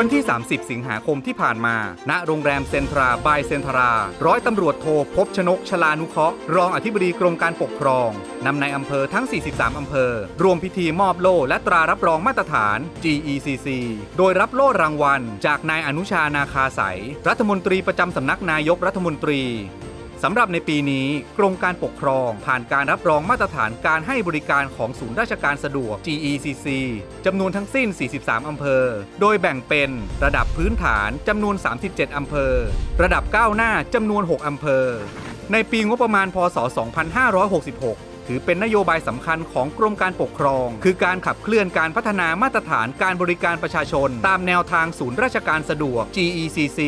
วันที่ 30 สิงหาคมที่ผ่านมา ณ โรงแรมเซ็นทราบายเซ็นทรา ร้อยตำรวจโทพบชนกชลานุเคราะห์รองอธิบดีกรมการปกครองนำในายอำเภอทั้ง 43 อำเภอ รวมพิธีมอบโล่และตรารับรองมาตรฐาน GECC โดยรับโล่รางวัล จากนายอนุชานาคาใสยรัฐมนตรีประจำสำนักนายกรัฐมนตรี สำหรับในปีนี้กรมการปกครองผ่านการรับรองมาตรฐานการให้บริการของศูนย์ราชการสะดวก GECC จำนวนทั้งสิ้น 43 อำเภอ โดยแบ่งเป็นระดับพื้นฐานจำนวน 37 อำเภอ ระดับก้าวหน้าจำนวน 6 อำเภอ ในปีงบประมาณพศ 2566 ถือเป็นนโยบายสำคัญของกรมการปกครอง คือการขับเคลื่อนการพัฒนามาตรฐานการบริการประชาชน ตามแนวทางศูนย์ราชการสะดวก GECC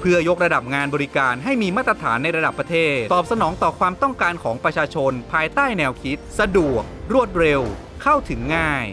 เพื่อยกระดับงานบริการให้มีมาตรฐานในระดับประเทศ ตอบสนองต่อความต้องการของประชาชน ภายใต้แนวคิด สะดวก รวดเร็ว เข้าถึงง่าย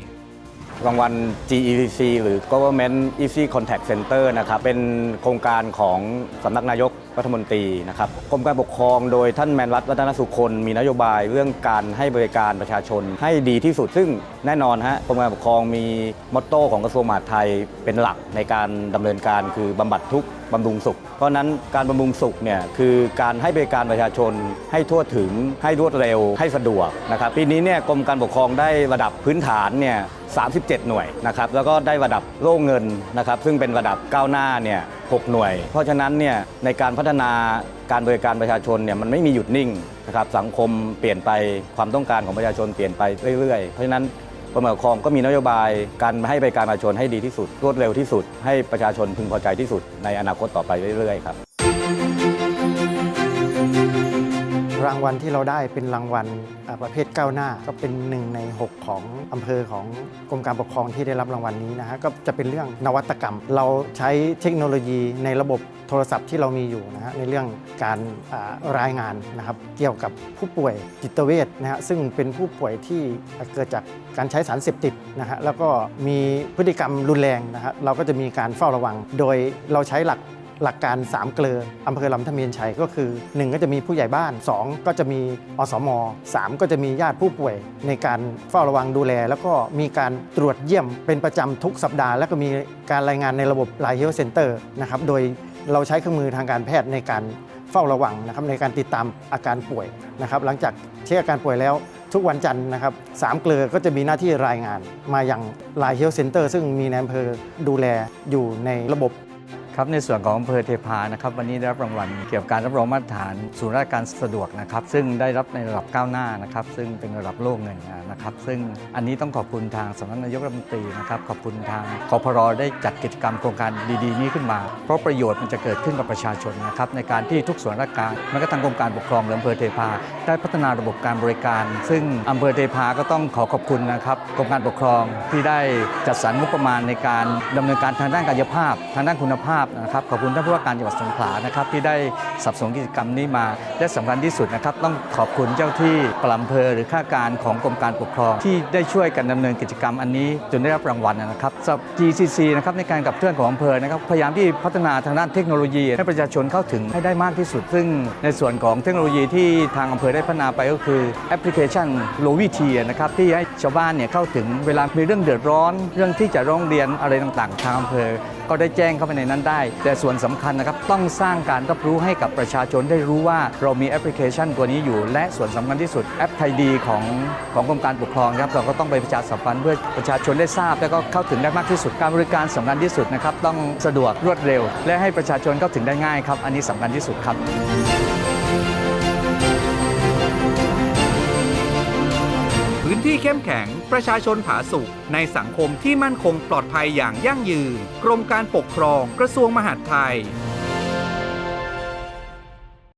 รางวัล GECC หรือ Government Easy Contact Center นะครับ เป็นโครงการของสำนักนายกรัฐมนตรีนะครับกรมการปกครองโดยท่านแมนรัตวัฒนสุคนมีนโยบายเรื่องการให้บริการประชาชนให้ดีที่สุด ซึ่งแน่นอนฮะกรมการปกครองมีมอตโต้ของกระทรวงมหาดไทยเป็นหลักในการดำเนินการคือบำบัดทุกข์บำรุงสุข เพราะนั้นการบำรุงสุขเนี่ยคือการให้บริการประชาชนให้ทั่วถึงให้รวดเร็วให้สะดวกนะครับปีนี้เนี่ยกรมการปกครองได้ระดับพื้นฐานเนี่ย37 หน่วยนะครับแล้วก็ได้ระดับโล่เงินนะครับซึ่งเป็นระดับก้าวหน้าเนี่ย6หน่วย เพราะฉะนั้นเนี่ยในการพัฒนาการบริการประชาชนเนี่ยมันไม่มีหยุดนิ่งนะครับสังคมเปลี่ยนไปความต้องการของประชาชนเปลี่ยนไปเรื่อยๆ เพราะฉะนั้น กรมการปกครองก็มีนโยบายการให้บริการประชาชนให้ดีที่สุด รวดเร็วที่สุด ให้ประชาชนพึงพอใจที่สุดในอนาคตต่อไปเรื่อยๆครับ รางวัลที่เราได้เป็นรางวัลประเภทก้าวหน้า ก็เป็นหนึ่งใน 6 ของอำเภอของกรมการปกครองที่ได้รับรางวัลนี้นะฮะก็จะเป็นเรื่องนวัตกรรม เราใช้เทคโนโลยีในระบบโทรศัพท์ที่เรามีอยู่นะฮะในเรื่องการรายงานนะครับเกี่ยวกับผู้ป่วยจิตเวชนะฮะซึ่งเป็นผู้ป่วยที่เกิดจากการใช้สารเสพติดนะฮะแล้วก็มีพฤติกรรมรุนแรงนะฮะเราก็จะมีการเฝ้าระวัง โดยเราใช้หลัก หลักการ 3 เกลืออำเภอลำธเมียนชัยก็คือ 1 ก็จะมีผู้ใหญ่บ้าน 2 ก็จะมีอสม 3 ก็จะมีญาติผู้ป่วย ในการเฝ้าระวังดูแล แล้วก็มีการตรวจเยี่ยมเป็นประจำทุกสัปดาห์ แล้วก็มีการรายงานในระบบไลน์เฮลเซ็นเตอร์นะครับโดยเราใช้เครื่องมือทางการแพทย์ในการเฝ้าระวังนะครับในการติดตามอาการป่วยนะครับหลังจากเช็คอาการป่วยแล้วทุกวันจันทร์นะครับสามเกลือก็จะมีหน้าที่รายงานมาอย่างไลน์เฮลเซ็นเตอร์ซึ่งมีในอำเภอดูแลอยู่ในระบบ ครับในส่วนของอำเภอเทพานะครับวันนี้ได้รับรางวัลเกี่ยวกับการรับรองมาตรฐานศูนย์ราชการสะดวกนะครับซึ่งได้รับในระดับก้าวหน้านะครับซึ่งเป็นระดับโลกเงินนะครับซึ่งอันนี้ต้องขอบคุณทางสำนักนายกรัฐมนตรีนะครับขอบคุณทางคอพรได้จัดกิจกรรมโครงการดีๆ นี้ขึ้นมา เพราะประโยชน์มันจะเกิดขึ้นกับประชาชนนะครับในการที่ทุกส่วนราชการแม้กระทั่งกรมการปกครองหรืออำเภอเทพาได้พัฒนาระบบการบริการ ซึ่งอำเภอเทพาก็ต้องขอขอบคุณนะครับกรมการปกครองที่ได้จัดสรรงบประมาณในการดำเนินการทางด้านกายภาพ ทางด้านคุณภาพนะครับขอบคุณท่านผู้ว่าการจังหวัดสงขลานะครับที่ได้สับสนกิจกรรมนี้มาและสำคัญที่สุดนะครับต้องขอบคุณเจ้าที่ปลัมเพอหรือข้าการของกรมการปกครอง ที่ได้ช่วยกันดำเนินกิจกรรมอันนี้จนได้รับรางวัลนะครับสำหรับ GCC นะครับในการกับเคลื่อนของอำเภอนะครับพยายามที่พัฒนาทางด้านเทคโนโลยี ให้ประชาชนเข้าถึงให้ได้มากที่สุด ซึ่งในส่วนของเทคโนโลยีที่ทางอำเภอได้พัฒนาไปก็คือแอปพลิเคชันโลวิทีนะครับที่ให้ชาวบ้านเนี่ยเข้าถึงเวลามีเรื่องเดือดร้อน เรื่องที่จะร้องเรียนอะไรต่างๆ ทางอำเภอก็ได้แจ้งเข้าไปในนั้นได้ แต่ส่วนสำคัญนะครับต้องสร้างการรับรู้ให้กับประชาชนได้รู้ว่าเรามีแอปพลิเคชันตัวนี้อยู่ และส่วนสำคัญที่สุดแอปไทยดีของของกรมการปกครองครับเราก็ต้องไปประชาสัมพันธ์เพื่อประชาชนได้ทราบ แล้วก็เข้าถึงได้มากที่สุดการบริการสำคัญที่สุดนะครับต้องสะดวกรวดเร็ว และให้ประชาชนเข้าถึงได้ง่ายครับอันนี้สำคัญที่สุดครับ พื้นที่เข้มแข็ง ประชาชนผาสุกในสังคมที่มั่นคงปลอดภัยอย่างยั่งยืน กรมการปกครองกระทรวงมหาดไทย